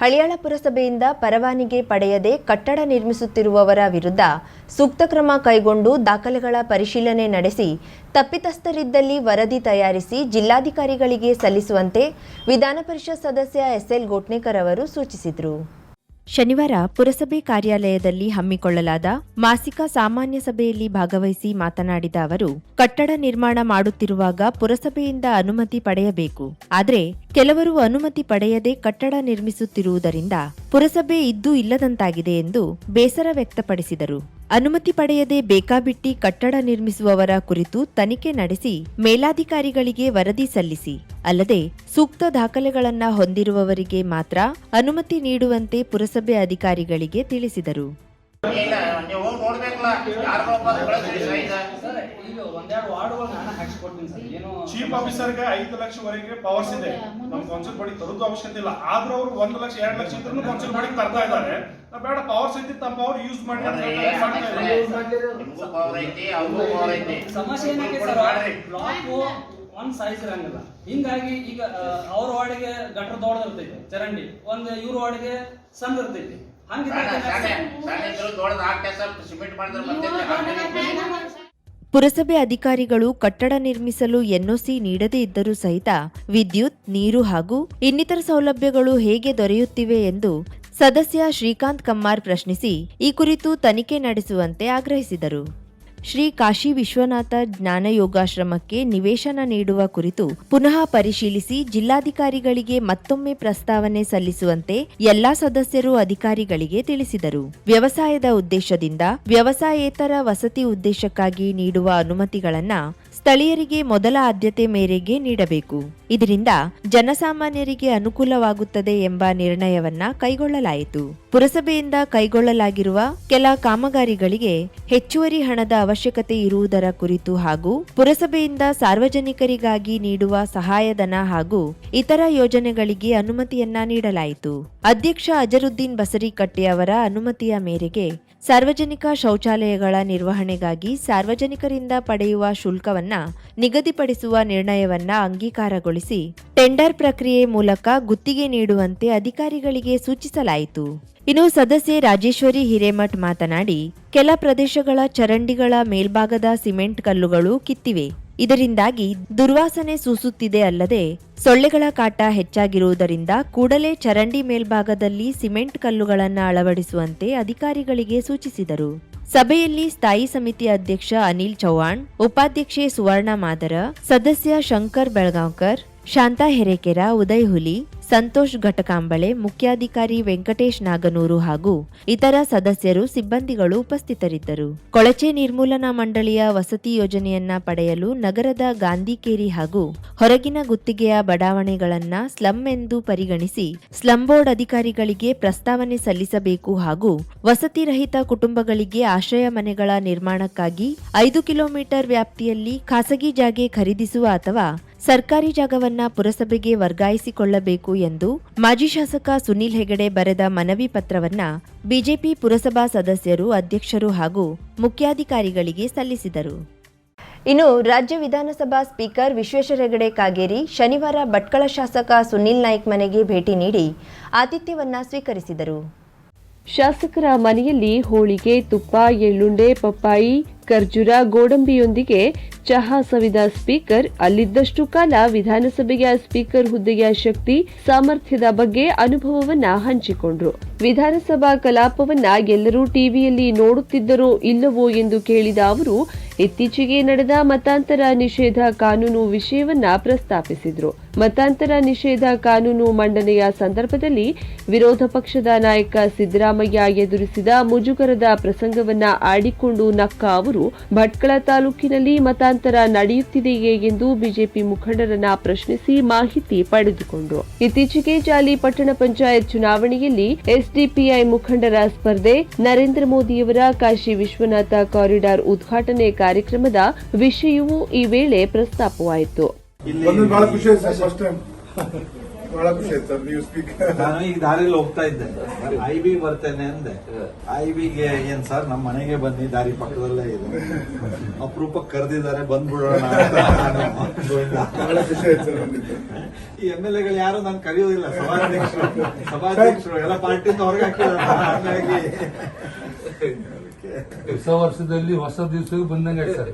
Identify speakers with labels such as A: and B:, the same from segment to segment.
A: ಹಳಿಯಾಳ ಪುರಸಭೆಯಿಂದ ಪರವಾನಿಗೆ ಪಡೆಯದೆ ಕಟ್ಟಡ ನಿರ್ಮಿಸುತ್ತಿರುವವರ ವಿರುದ್ಧ ಸೂಕ್ತ ಕ್ರಮ ಕೈಗೊಂಡು ದಾಖಲೆಗಳ ಪರಿಶೀಲನೆ ನಡೆಸಿ, ತಪ್ಪಿತಸ್ಥರಿದ್ದಲ್ಲಿ ವರದಿ ತಯಾರಿಸಿ ಜಿಲ್ಲಾಧಿಕಾರಿಗಳಿಗೆ ಸಲ್ಲಿಸುವಂತೆ ವಿಧಾನ ಪರಿಷತ್ ಸದಸ್ಯ ಎಸ್ಎಲ್ ಗೋಟ್ನೇಕರ್ ಅವರು ಸೂಚಿಸಿದರು. ಶನಿವಾರ ಪುರಸಭೆ ಕಾರ್ಯಾಲಯದಲ್ಲಿ ಹಮ್ಮಿಕೊಳ್ಳಲಾದ ಮಾಸಿಕ ಸಾಮಾನ್ಯ ಸಭೆಯಲ್ಲಿ ಭಾಗವಹಿಸಿ ಮಾತನಾಡಿದ ಅವರು, ಕಟ್ಟಡ ನಿರ್ಮಾಣ ಮಾಡುತ್ತಿರುವಾಗ ಪುರಸಭೆಯಿಂದ ಅನುಮತಿ ಪಡೆಯಬೇಕು. ಆದರೆ ಕೆಲವರು ಅನುಮತಿ ಪಡೆಯದೆ ಕಟ್ಟಡ ನಿರ್ಮಿಸುತ್ತಿರುವುದರಿಂದ ಪುರಸಭೆ ಇದ್ದೂ ಇಲ್ಲದಂತಾಗಿದೆ ಎಂದು ಬೇಸರ ವ್ಯಕ್ತಪಡಿಸಿದರು. ಅನುಮತಿ ಪಡೆಯದೆ ಬೇಕಾಬಿಟ್ಟಿ ಕಟ್ಟಡ ನಿರ್ಮಿಸುವವರ ಕುರಿತು ತನಿಖೆ ನಡೆಸಿ ಮೇಲಾಧಿಕಾರಿಗಳಿಗೆ ವರದಿ ಸಲ್ಲಿಸಿ. ಅಲ್ಲದೆ ಸೂಕ್ತ ದಾಖಲೆಗಳನ್ನ ಹೊಂದಿರುವವರಿಗೆ ಮಾತ್ರ ಅನುಮತಿ ನೀಡುವಂತೆ ಪುರಸಭೆ ಅಧಿಕಾರಿಗಳಿಗೆ ತಿಳಿಸಿದರು
B: ಇಲ್ಲ ನೀವು ಹೋಗಿ ನೋಡ್ಬೇಕಲ್ಲ ಯಾರೋ ಒಬ್ಬ ಕಳಿಸ್ರಿ ಸೈಜ್
C: ಸರ್ ಈಗ ಒಂದೆರಡು ವಾರ್ಡ್ಗಳು ನಾನು ಹಾಕ್ಸ್ಕೊಡ್ತೀನಿ ಸರ್ ಏನು
D: ಚೀಫ್ ಆಫೀಸರ್ಗೆ ಐದು ಲಕ್ಷವರೆಗೆ ಪವರ್ಸ್ ಇದೆ. ನಮ್ ಕೌನ್ಸಿಲ್ ಬಾಡಿ ತರೋದು ಅವಶ್ಯಕತೆ ಇಲ್ಲ. ಆದ್ರೂ ಅವ್ರು ಒಂದ್ ಲಕ್ಷ ಎರಡು ಲಕ್ಷ ಇದ್ರೂ ಕೌನ್ಸಿಲ್ ಬಾಡಿ ತರ್ತಾ ಇದ್ದಾರೆ. ನಾವ್ ಬೇಡ ಪವರ್ಸ್ ಐತಿ ತಮ್ಮ ಪವರ್ ಯೂಸ್ ಮಾಡಿ
C: ಸಮಸ್ಯೆ ಒಂದ್ ಸೈಜ್ ಇರಂಗಿಲ್ಲ. ಹಿಂಗಾಗಿ ಈಗ ಅವ್ರ ವಾರ್ಡ್ಗೆ ಗಟ್ರ ದೊಡ್ಡ ಇರ್ತೈತಿ ಚರಂಡಿ. ಒಂದ್ ಇವ್ರ ವಾರ್ಡ್ಗೆ ಸಣ್ಣ ಇರ್ತೈತಿ. ಹಂಗಿದ್ರೆ
B: ಇದ್ರು ಸಿಮೆಂಟ್ ಮಾಡಿದ್ರೆ
A: ಪುರಸಭೆ ಅಧಿಕಾರಿಗಳು ಕಟ್ಟಡ ನಿರ್ಮಿಸಲು ಎನ್ಒಸಿ ನೀಡದೇ ಇದ್ದರೂ ಸಹಿತ ವಿದ್ಯುತ್, ನೀರು ಹಾಗೂ ಇನ್ನಿತರ ಸೌಲಭ್ಯಗಳು ಹೇಗೆ ದೊರೆಯುತ್ತಿವೆ ಎಂದು ಸದಸ್ಯ ಶ್ರೀಕಾಂತ್ ಕಮ್ಮಾರ್ ಪ್ರಶ್ನಿಸಿ ಈ ಕುರಿತು ತನಿಖೆ ನಡೆಸುವಂತೆ ಆಗ್ರಹಿಸಿದರು. ಶ್ರೀ ಕಾಶಿ ವಿಶ್ವನಾಥ ಜ್ಞಾನ ಯೋಗಾಶ್ರಮಕ್ಕೆ ನಿವೇಶನ ನೀಡುವ ಕುರಿತು ಪುನಃ ಪರಿಶೀಲಿಸಿ ಜಿಲ್ಲಾಧಿಕಾರಿಗಳಿಗೆ ಮತ್ತೊಮ್ಮೆ ಪ್ರಸ್ತಾವನೆ ಸಲ್ಲಿಸುವಂತೆ ಎಲ್ಲಾ ಸದಸ್ಯರು ಅಧಿಕಾರಿಗಳಿಗೆ ತಿಳಿಸಿದರು. ವ್ಯವಸಾಯದ ಉದ್ದೇಶದಿಂದ ವ್ಯವಸಾಯೇತರ ವಸತಿ ಉದ್ದೇಶಕ್ಕಾಗಿ ನೀಡುವ ಅನುಮತಿಗಳನ್ನ ಸ್ಥಳೀಯರಿಗೆ ಮೊದಲ ಆದ್ಯತೆ ಮೇರೆಗೆ ನೀಡಬೇಕು. ಇದರಿಂದ ಜನಸಾಮಾನ್ಯರಿಗೆ ಅನುಕೂಲವಾಗುತ್ತದೆ ಎಂಬ ನಿರ್ಣಯವನ್ನ ಕೈಗೊಳ್ಳಲಾಯಿತು. ಪುರಸಭೆಯಿಂದ ಕೈಗೊಳ್ಳಲಾಗಿರುವ ಕೆಲ ಕಾಮಗಾರಿಗಳಿಗೆ ಹೆಚ್ಚುವರಿ ಹಣದ ಅವಶ್ಯಕತೆ ಇರುವುದರ ಕುರಿತು ಹಾಗೂ ಪುರಸಭೆಯಿಂದ ಸಾರ್ವಜನಿಕರಿಗಾಗಿ ನೀಡುವ ಸಹಾಯಧನ ಹಾಗೂ ಇತರ ಯೋಜನೆಗಳಿಗೆ ಅನುಮತಿಯನ್ನ ನೀಡಲಾಯಿತು. ಅಧ್ಯಕ್ಷ ಅಜರುದ್ದೀನ್ ಬಸರಿಕಟ್ಟೆ ಅವರ ಅನುಮತಿಯ ಮೇರೆಗೆ ಸಾರ್ವಜನಿಕ ಶೌಚಾಲಯಗಳ ನಿರ್ವಹಣೆಗಾಗಿ ಸಾರ್ವಜನಿಕರಿಂದ ಪಡೆಯುವ ಶುಲ್ಕವನ್ನ ನಿಗದಿಪಡಿಸುವ ನಿರ್ಣಯವನ್ನ ಅಂಗೀಕಾರಗೊಳಿಸಿ ಟೆಂಡರ್ ಪ್ರಕ್ರಿಯೆ ಮೂಲಕ ಗುತ್ತಿಗೆ ನೀಡುವಂತೆ ಅಧಿಕಾರಿಗಳಿಗೆ ಸೂಚಿಸಲಾಯಿತು. ಇನ್ನು ಸದಸ್ಯೆ ರಾಜೇಶ್ವರಿ ಹಿರೇಮಠ್ ಮಾತನಾಡಿ, ಕೆಲ ಪ್ರದೇಶಗಳ ಚರಂಡಿಗಳ ಮೇಲ್ಭಾಗದ ಸಿಮೆಂಟ್ ಕಲ್ಲುಗಳು ಕಿತ್ತಿವೆ. ಇದರಿಂದಾಗಿ ದುರ್ವಾಸನೆ ಸೂಸುತ್ತಿದೆ ಅಲ್ಲದೆ ಸೊಳ್ಳೆಗಳ ಕಾಟ ಹೆಚ್ಚಾಗಿರುವುದರಿಂದ ಕೂಡಲೇ ಚರಂಡಿ ಮೇಲ್ಭಾಗದಲ್ಲಿ ಸಿಮೆಂಟ್ ಕಲ್ಲುಗಳನ್ನು ಅಳವಡಿಸುವಂತೆ ಅಧಿಕಾರಿಗಳಿಗೆ ಸೂಚಿಸಿದರು. ಸಭೆಯಲ್ಲಿ ಸ್ಥಾಯಿ ಸಮಿತಿ ಅಧ್ಯಕ್ಷ ಅನಿಲ್ ಚೌಹಾಣ್, ಉಪಾಧ್ಯಕ್ಷೆ ಸುವರ್ಣ ಮಾದರ ಸದಸ್ಯ ಶಂಕರ್ ಬೆಳಗಾಂವ್ಕರ್, ಶಾಂತಾ ಹೆರೇಕೆರ, ಉದಯ್ ಹುಲಿ ಸಂತೋಷ್ ಘಟಕಾಂಬಳೆ, ಮುಖ್ಯಾಧಿಕಾರಿ ವೆಂಕಟೇಶ್ ನಾಗನೂರು ಹಾಗೂ ಇತರ ಸದಸ್ಯರು, ಸಿಬ್ಬಂದಿಗಳು ಉಪಸ್ಥಿತರಿದ್ದರು. ಕೊಳಚೆ ನಿರ್ಮೂಲನಾ ಮಂಡಳಿಯ ವಸತಿ ಯೋಜನೆಯನ್ನ ಪಡೆಯಲು ನಗರದ ಗಾಂಧಿಕೇರಿ ಹಾಗೂ ಹೊರಗಿನ ಗುತ್ತಿಗೆಯ ಬಡಾವಣೆಗಳನ್ನ ಸ್ಲಂ ಎಂದು ಪರಿಗಣಿಸಿ ಸ್ಲಂ ಬೋರ್ಡ್ ಅಧಿಕಾರಿಗಳಿಗೆ ಪ್ರಸ್ತಾವನೆ ಸಲ್ಲಿಸಬೇಕು ಹಾಗೂ ವಸತಿ ರಹಿತ ಕುಟುಂಬಗಳಿಗೆ ಆಶ್ರಯ ಮನೆಗಳ ನಿರ್ಮಾಣಕ್ಕಾಗಿ ಐದು ಕಿಲೋಮೀಟರ್ ವ್ಯಾಪ್ತಿಯಲ್ಲಿ ಖಾಸಗಿ ಜಾಗೆ ಖರೀದಿಸುವ ಅಥವಾ ಸರ್ಕಾರಿ ಜಾಗವನ್ನ ಪುರಸಭೆಗೆ ವರ್ಗಾಯಿಸಿಕೊಳ್ಳಬೇಕು ಎಂದು ಮಾಜಿ ಶಾಸಕ ಸುನೀಲ್ ಹೆಗಡೆ ಬರೆದ ಮನವಿ ಪತ್ರವನ್ನ ಬಿಜೆಪಿ ಪುರಸಭಾ ಸದಸ್ಯರು, ಅಧ್ಯಕ್ಷರು ಹಾಗೂ ಮುಖ್ಯಾಧಿಕಾರಿಗಳಿಗೆ ಸಲ್ಲಿಸಿದರು. ಇನ್ನು ರಾಜ್ಯ ವಿಧಾನಸಭಾ ಸ್ಪೀಕರ್ ವಿಶ್ವೇಶ್ವರ ಹೆಗಡೆ ಕಾಗೇರಿ ಶನಿವಾರ ಭಟ್ಕಳ ಶಾಸಕ ಸುನೀಲ್ ನಾಯ್ಕ್ ಮನೆಗೆ ಭೇಟಿ ನೀಡಿ ಆತಿಥ್ಯವನ್ನ ಸ್ವೀಕರಿಸಿದರು.
E: ಶಾಸಕರ ಮನೆಯಲ್ಲಿ ಹೋಳಿಗೆ, ತುಪ್ಪ, ಎಳ್ಳುಂಡೆ, ಪಪ್ಪಾಯಿ ಖರ್ಜೂರ ಗೋಡಂಬಿಯೊಂದಿಗೆ ಚಹಾ ಸವಿದ ಸ್ಪೀಕರ್, ಅಲ್ಲಿದ್ದಷ್ಟು ಕಾಲ ವಿಧಾನಸಭೆಯ ಸ್ಪೀಕರ್ ಹುದ್ದೆಯ ಶಕ್ತಿ, ಸಾಮರ್ಥ್ಯದ ಬಗ್ಗೆ ಅನುಭವವನ್ನ ಹಂಚಿಕೊಂಡ್ರು. ವಿಧಾನಸಭಾ ಕಲಾಪವನ್ನ ಎಲ್ಲರೂ ಟಿವಿಯಲ್ಲಿ ನೋಡುತ್ತಿದ್ದರೋ ಇಲ್ಲವೋ ಎಂದು ಕೇಳಿದ ಅವರು, ಇತ್ತೀಚೆಗೆ ನಡೆದ ಮತಾಂತರ ನಿಷೇಧ ಕಾನೂನು ವಿಷಯವನ್ನ ಪ್ರಸ್ತಾಪಿಸಿದ್ರು. ಮತಾಂತರ ನಿಷೇಧ ಕಾನೂನು ಮಂಡನೆಯ ಸಂದರ್ಭದಲ್ಲಿ ವಿರೋಧ ಪಕ್ಷದ ನಾಯಕ ಸಿದ್ದರಾಮಯ್ಯ ಎದುರಿಸಿದ ಮುಜುಗರದ ಪ್ರಸಂಗವನ್ನ ಆಡಿಕೊಂಡು ನಕ್ಕ ಅವರು ಭಟ್ಕಳ ತಾಲೂಕಿನಲ್ಲಿ ಮತಾಂತರ ನಡೆಯುತ್ತಿದೆಯೇ ಎಂದು ಬಿಜೆಪಿ ಮುಖಂಡರನ್ನ ಪ್ರಶ್ನಿಸಿ ಮಾಹಿತಿ ಪಡೆದುಕೊಂಡರು. ಇತ್ತೀಚೆಗೆ ಜಾಲಿ ಪಟ್ಟಣ ಪಂಚಾಯತ್ ಚುನಾವಣೆಯಲ್ಲಿ ಎಸ್ಡಿಪಿಐ ಮುಖಂಡರ ಸ್ಪರ್ಧೆ, ನರೇಂದ್ರ ಮೋದಿಯವರ ಕಾಶಿ ವಿಶ್ವನಾಥ ಕಾರಿಡಾರ್ ಉದ್ಘಾಟನೆ ಕಾರ್ಯಕ್ರಮದ ವಿಷಯವೂ ಈ ವೇಳೆ ಪ್ರಸ್ತಾಪವಾಯಿತು.
F: ಬಂದು ಬಹಳ ಖುಷಿ ಆಯ್ತು ಸರ್ ಫಸ್ಟ್ ಟೈಮ್ ಬಹಳ ಖುಷಿ ಆಯ್ತು ಸರ್ ನೀವು ಸ್ಪೀಕ್
G: ನಾನು ಈಗ ದಾರಿಲಿ ಹೋಗ್ತಾ ಇದ್ದೆ ಐ ಬಿ ಬರ್ತೇನೆ ಅಂದೆ. ಐ ಬಿಗೆ ಏನ್ ಸರ್? ನಮ್ಮ ಮನೆಗೆ ಬನ್ನಿ ದಾರಿ ಪಕ್ಕದಲ್ಲೇ ಇದೆ. ಅಪರೂಪಕ್ಕೆ ಕರೆದಿದ್ದಾರೆ ಬಂದ್ಬಿಡೋಣ ಅಂತ ನಾನು ಗೋವಿಂದ.
F: ಬಹಳ ಖುಷಿ ಆಯ್ತು ಸರ್
G: ಈ ಎಂ ಎಲ್ ಎಗಳು ಯಾರು ನಾನು ಕರೆಯೋದಿಲ್ಲ. ಸಭಾಧ್ಯಕ್ಷರು ಸಭಾಧ್ಯಕ್ಷರು ಎಲ್ಲ ಪಾರ್ಟಿಯಿಂದ ಹೊರಗೆ ಹಾಕಿದ್ದಾರೆ. ಹಾಗಾಗಿ
H: ಹೊಸ ವರ್ಷದಲ್ಲಿ ಹೊಸ ದಿವಸಕ್ಕೆ ಬಂದಂಗೆ ಸರ್.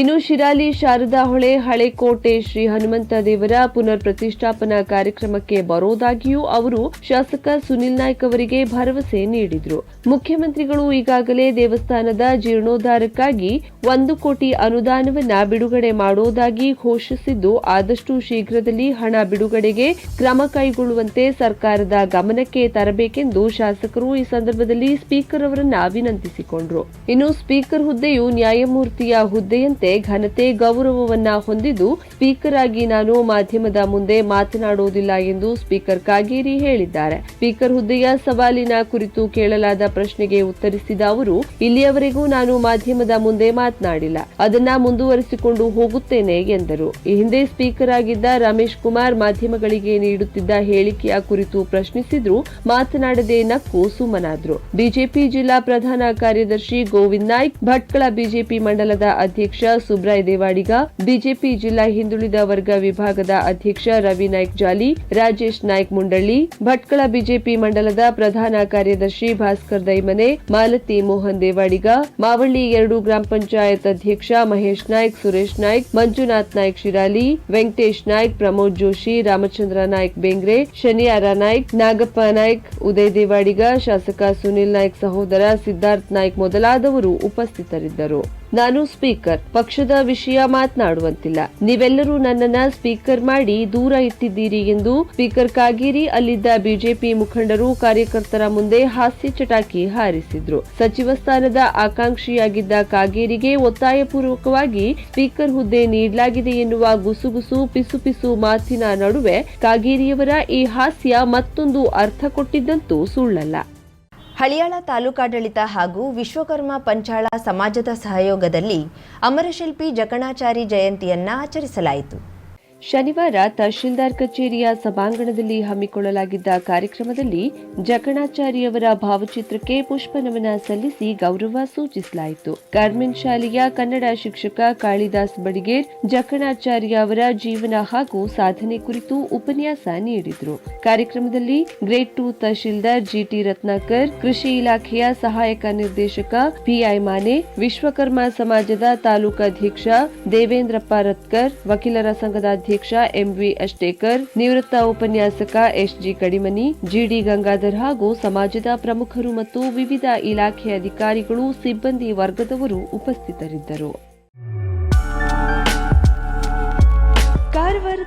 E: ಇನ್ನು ಶಿರಾಲಿ, ಶಾರದಾ ಹೊಳೆ, ಹಳೆಕೋಟೆ, ಶ್ರೀ ಹನುಮಂತ ದೇವರ ಪುನರ್ ಪ್ರತಿಷ್ಠಾಪನಾ ಕಾರ್ಯಕ್ರಮಕ್ಕೆ ಬರೋದಾಗಿಯೂ ಅವರು ಶಾಸಕ ಸುನಿಲ್ ನಾಯ್ಕ್ ಅವರಿಗೆ ಭರವಸೆ ನೀಡಿದ್ರು. ಮುಖ್ಯಮಂತ್ರಿಗಳು ಈಗಾಗಲೇ ದೇವಸ್ಥಾನದ ಜೀರ್ಣೋದ್ಧಾರಕ್ಕಾಗಿ ಒಂದು ಕೋಟಿ ಅನುದಾನವನ್ನ ಬಿಡುಗಡೆ ಮಾಡೋದಾಗಿ ಘೋಷಿಸಿದ್ದು, ಆದಷ್ಟು ಶೀಘ್ರದಲ್ಲಿ ಹಣ ಬಿಡುಗಡೆಗೆ ಕ್ರಮ ಕೈಗೊಳ್ಳುವಂತೆ ಸರ್ಕಾರದ ಗಮನಕ್ಕೆ ತರಬೇಕೆಂದು ಶಾಸಕರು ಈ ಸಂದರ್ಭದಲ್ಲಿ ಸ್ಪೀಕರ್ ಅವರನ್ನ ವಿನಂತಿಸಿಕೊಂಡ್ರು. ಇನ್ನು ಸ್ಪೀಕರ್ ಹುದ್ದೆಯು ನ್ಯಾಯಮೂರ್ತಿಯ ಹುದ್ದೆಯಂತೆ ಘನತೆ ಗೌರವವನ್ನ ಹೊಂದಿದ್ದು ಸ್ಪೀಕರ್ ಆಗಿ ನಾನು ಮಾಧ್ಯಮದ ಮುಂದೆ ಮಾತನಾಡುವುದಿಲ್ಲ ಎಂದು ಸ್ಪೀಕರ್ ಕಾಗೇರಿ ಹೇಳಿದ್ದಾರೆ. ಸ್ಪೀಕರ್ ಹುದ್ದೆಯ ಸವಾಲಿನ ಕುರಿತು ಕೇಳಲಾದ ಪ್ರಶ್ನೆಗೆ ಉತ್ತರಿಸಿದ ಅವರು, ಇಲ್ಲಿಯವರೆಗೂ ನಾನು ಮಾಧ್ಯಮದ ಮುಂದೆ ಮಾತನಾಡಿಲ್ಲ. ಅದನ್ನ ಮುಂದುವರಿಸಿಕೊಂಡು ಹೋಗುತ್ತೇನೆ ಎಂದರು. ಈ ಹಿಂದೆ ಸ್ಪೀಕರ್ ಆಗಿದ್ದ ರಮೇಶ್ ಕುಮಾರ್ ಮಾಧ್ಯಮಗಳಿಗೆ ನೀಡುತ್ತಿದ್ದ ಹೇಳಿಕೆಯ ಕುರಿತು ಪ್ರಶ್ನಿಸಿದ್ರು, ಮಾತನಾಡದೆ ನಕ್ಕು ಸುಮ್ಮನಾದ್ರು. ಬಿಜೆಪಿ ಜಿಲ್ಲಾ ಪ್ರಧಾನ ಕಾರ್ಯದರ್ಶಿ ಗೋವಿಂದ್ ನಾಯ್ಕ್, ಭಟ್ಕಳ ಬಿಜೆಪಿ ಮಂಡಲದ ಅಧ್ಯಕ್ಷ ಸುಬ್ರಾಯ್ ದೇವಾಡಿಗ, ಬಿಜೆಪಿ ಜಿಲ್ಲಾ ಹಿಂದುಳಿದ ವರ್ಗ ವಿಭಾಗದ ಅಧ್ಯಕ್ಷ ರವಿ ನಾಯ್ಕ್ ಜಾಲಿ, ರಾಜೇಶ್ ನಾಯ್ಕ್ ಮುಂಡಳ್ಳಿ, ಭಟ್ಕಳ ಬಿಜೆಪಿ ಮಂಡಲದ ಪ್ರಧಾನ ಕಾರ್ಯದರ್ಶಿ ಭಾಸ್ಕರ್ ದೈಮನೆ, ಮಾಲತಿ ಮೋಹನ್ ದೇವಾಡಿಗ, ಮಾವಳ್ಳಿ ಎರಡು ಗ್ರಾಮ ಪಂಚಾಯತ್ ಅಧ್ಯಕ್ಷ ಮಹೇಶ್ ನಾಯ್ಕ, ಸುರೇಶ್ ನಾಯ್ಕ್, ಮಂಜುನಾಥ್ ನಾಯ್ಕ್ ಶಿರಾಲಿ, ವೆಂಕಟೇಶ್ ನಾಯ್ಕ್, ಪ್ರಮೋದ್ ಜೋಶಿ, ರಾಮಚಂದ್ರ ನಾಯ್ಕ ಬೇಂಗ್ರೆ, ಶನಿಯಾರ ನಾಯ್ಕ, ನಾಗಪ್ಪ ನಾಯ್ಕ್, ಉದಯ್ ದೇವಾಡಿಗ, ಶಾಸಕ ಸುನಿಲ್ ನಾಯ್ಕ ಸಹೋದರ ಸಿದ್ಧಾರ್ಥ್ ನಾಯ್ಕ್ ಮೊದಲಾದವರು ಉಪಸ್ಥಿತರಿದ್ದರು. ನಾನು ಸ್ಪೀಕರ್. ಪಕ್ಷದ ವಿಷಯ ಮಾತನಾಡುವಂತಿಲ್ಲ. ನೀವೆಲ್ಲರೂ ನನ್ನನ್ನ ಸ್ಪೀಕರ್ ಮಾಡಿ ದೂರ ಇಟ್ಟಿದ್ದೀರಿ ಎಂದು ಸ್ಪೀಕರ್ ಕಾಗೇರಿ ಅಲ್ಲಿದ್ದ ಬಿಜೆಪಿ ಮುಖಂಡರು ಕಾರ್ಯಕರ್ತರ ಮುಂದೆ ಹಾಸ್ಯ ಚಟಾಕಿ ಹಾರಿಸಿದ್ರು. ಸಚಿವ ಸ್ಥಾನದ ಆಕಾಂಕ್ಷಿಯಾಗಿದ್ದ ಕಾಗೇರಿಗೆ ಒತ್ತಾಯಪೂರ್ವಕವಾಗಿ ಸ್ಪೀಕರ್ ಹುದ್ದೆ ನೀಡಲಾಗಿದೆ ಎನ್ನುವ ಗುಸುಗುಸು ಪಿಸು ಪಿಸು ಮಾತಿನ ನಡುವೆ ಕಾಗೇರಿಯವರ ಈ ಹಾಸ್ಯ ಮತ್ತೊಂದು ಅರ್ಥ ಕೊಟ್ಟಿದ್ದಂತೂ ಸುಳ್ಳಲ್ಲ.
A: ಹಳಿಯಾಳ ತಾಲೂಕಾಡಳಿತ ಹಾಗೂ ವಿಶ್ವಕರ್ಮ ಪಂಚಾಳ ಸಮಾಜದ ಸಹಯೋಗದಲ್ಲಿ ಅಮರಶಿಲ್ಪಿ ಜಕಣಾಚಾರಿ ಜಯಂತಿಯನ್ನ ಆಚರಿಸಲಾಯಿತು.
E: ಶನಿವಾರ ತಹಶೀಲ್ದಾರ್ ಕಚೇರಿಯ ಸಭಾಂಗಣದಲ್ಲಿ ಹಮ್ಮಿಕೊಳ್ಳಲಾಗಿದ್ದ ಕಾರ್ಯಕ್ರಮದಲ್ಲಿ ಜಕಣಾಚಾರಿಯವರ ಭಾವಚಿತ್ರಕ್ಕೆ ಪುಷ್ಪನಮನ ಸಲ್ಲಿಸಿ ಗೌರವ ಸೂಚಿಸಲಾಯಿತು. ಗಾರ್ಮೆಂಟ್ ಶಾಲೆಯ ಕನ್ನಡ ಶಿಕ್ಷಕ ಕಾಳಿದಾಸ್ ಬಡಿಗೇರ್, ಜಕಣಾಚಾರ್ಯ ಅವರ ಜೀವನ ಹಾಗೂ ಸಾಧನೆ ಕುರಿತು ಉಪನ್ಯಾಸ ನೀಡಿದರು. ಕಾರ್ಯಕ್ರಮದಲ್ಲಿ grade two tahsildar GT Ratnakar, ಕೃಷಿ ಇಲಾಖೆಯ ಸಹಾಯಕ ನಿರ್ದೇಶಕ ಪಿಐ ಮಾನೆ, ವಿಶ್ವಕರ್ಮ ಸಮಾಜದ ತಾಲೂಕಾಧ್ಯಕ್ಷ ದೇವೇಂದ್ರಪ್ಪ ರತ್ಕರ್, ವಕೀಲರ ಸಂಘದ ಅಧ್ಯಕ್ಷ ಎಂವಿ ಅಷ್ಟೇಕರ್, ನಿವೃತ್ತ ಉಪನ್ಯಾಸಕ ಎಸ್ಜಿ ಕಡಿಮನಿ, ಜಿಡಿ ಗಂಗಾಧರ್ ಹಾಗೂ ಸಮಾಜದ ಪ್ರಮುಖರು ಮತ್ತು ವಿವಿಧ ಇಲಾಖೆ ಅಧಿಕಾರಿಗಳು, ಸಿಬ್ಬಂದಿ ವರ್ಗದವರು ಉಪಸ್ಥಿತರಿದ್ದರು.